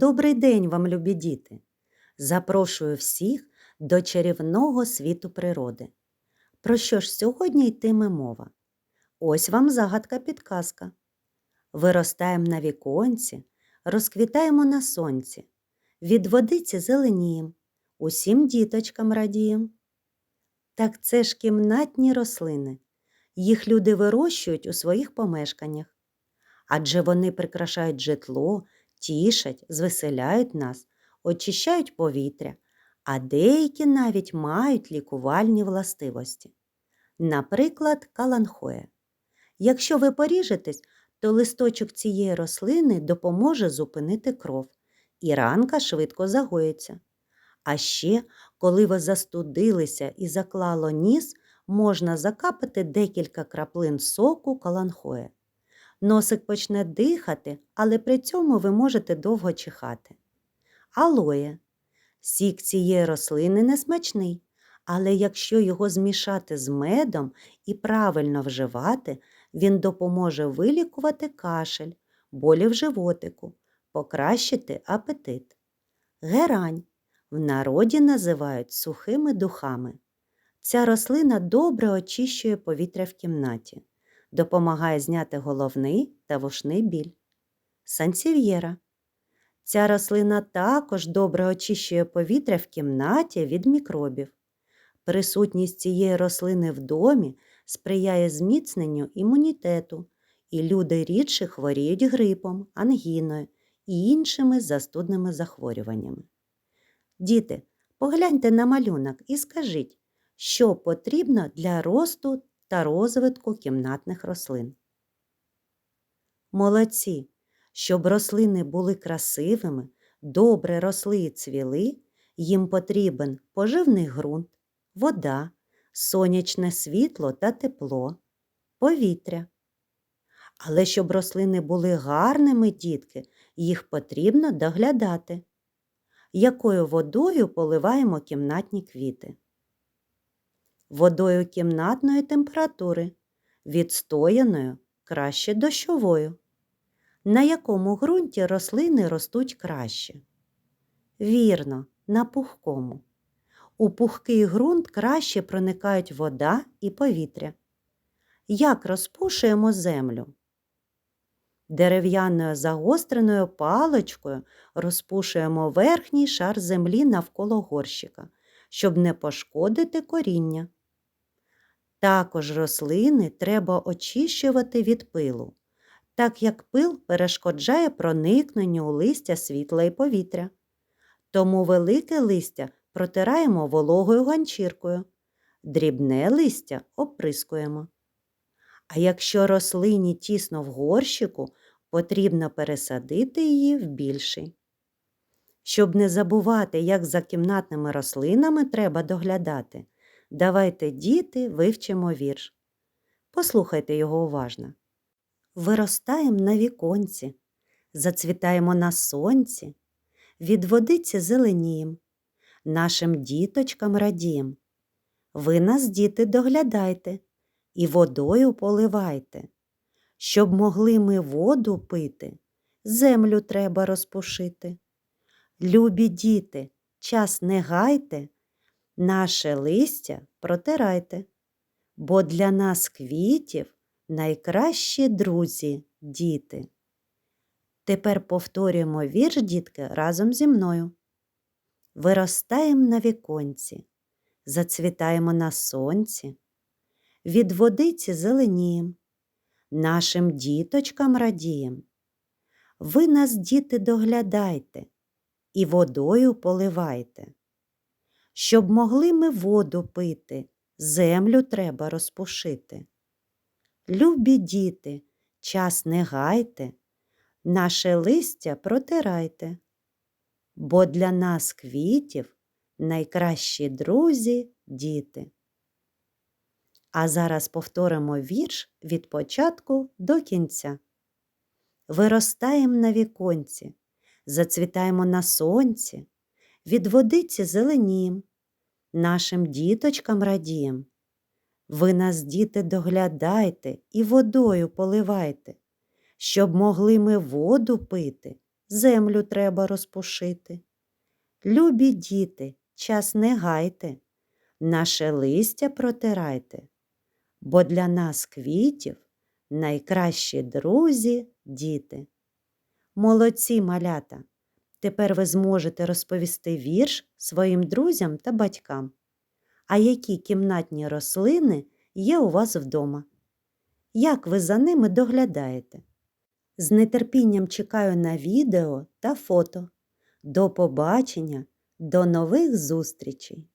Добрий день вам, любі діти! Запрошую всіх до чарівного світу природи. Про що ж сьогодні йтиме мова? Ось вам загадка підказка. Виростаємо на віконці, розквітаємо на сонці, від водиці зеленієм, усім діточкам радієм. Так це ж кімнатні рослини. Їх люди вирощують у своїх помешканнях. Адже вони прикрашають житло, тішать, звеселяють нас, очищають повітря, а деякі навіть мають лікувальні властивості. Наприклад, каланхоя. Якщо ви поріжетесь, то листочок цієї рослини допоможе зупинити кров, і ранка швидко загоїться. А ще, коли ви застудилися і заклало ніс, можна закапати декілька краплин соку каланхоя. Носик почне дихати, але при цьому ви можете довго чихати. Алоє. Сік цієї рослини не смачний, але якщо його змішати з медом і правильно вживати, він допоможе вилікувати кашель, болі в животику, покращити апетит. Герань в народі називають сухими духами. Ця рослина добре очищує повітря в кімнаті, допомагає зняти головний та вушний біль. Сансів'єра. Ця рослина також добре очищує повітря в кімнаті від мікробів. Присутність цієї рослини в домі сприяє зміцненню імунітету, і люди рідше хворіють грипом, ангіною і іншими застудними захворюваннями. Діти, погляньте на малюнок і скажіть, що потрібно для росту та розвитку кімнатних рослин. Молодці! Щоб рослини були красивими, добре росли і цвіли, їм потрібен поживний ґрунт, вода, сонячне світло та тепло, повітря. Але щоб рослини були гарними, дітки, їх потрібно доглядати. Якою водою поливаємо кімнатні квіти? Водою кімнатної температури, відстояною краще дощовою. На якому ґрунті рослини ростуть краще? Вірно, на пухкому. У пухкий ґрунт краще проникають вода і повітря. Як розпушуємо землю? Дерев'яною загостреною паличкою розпушуємо верхній шар землі навколо горщика, щоб не пошкодити коріння. Також рослини треба очищувати від пилу, так як пил перешкоджає проникненню у листя світла і повітря. Тому велике листя протираємо вологою ганчіркою, дрібне листя оприскуємо. А якщо рослині тісно в горщику, потрібно пересадити її в більший. Щоб не забувати, як за кімнатними рослинами треба доглядати, давайте, діти, вивчимо вірш. Послухайте його уважно. Виростаєм на віконці, зацвітаємо на сонці, від водиці зеленієм, нашим діточкам радієм. Ви нас, діти, доглядайте і водою поливайте. Щоб могли ми воду пити, землю треба розпушити. Любі діти, час не гайте, наше листя протирайте, бо для нас квітів найкращі друзі діти. Тепер повторюємо вірш, дітки, разом зі мною. Виростаємо на віконці, зацвітаємо на сонці, від водиці зеленієм, нашим діточкам радієм. Ви нас, діти, доглядайте і водою поливайте. Щоб могли ми воду пити, землю треба розпушити. Любі діти, час не гайте, наше листя протирайте, бо для нас квітів найкращі друзі діти. А зараз повторимо вірш від початку до кінця. Виростаємо на віконці, зацвітаємо на сонці, від водиці зеленієм, нашим діточкам радієм. Ви нас, діти, доглядайте і водою поливайте, щоб могли ми воду пити, землю треба розпушити. Любі діти, час не гайте, наше листя протирайте, бо для нас квітів найкращі друзі діти. Молодці малята! Тепер ви зможете розповісти вірш своїм друзям та батькам. А які кімнатні рослини є у вас вдома? Як ви за ними доглядаєте? З нетерпінням чекаю на відео та фото. До побачення, до нових зустрічей!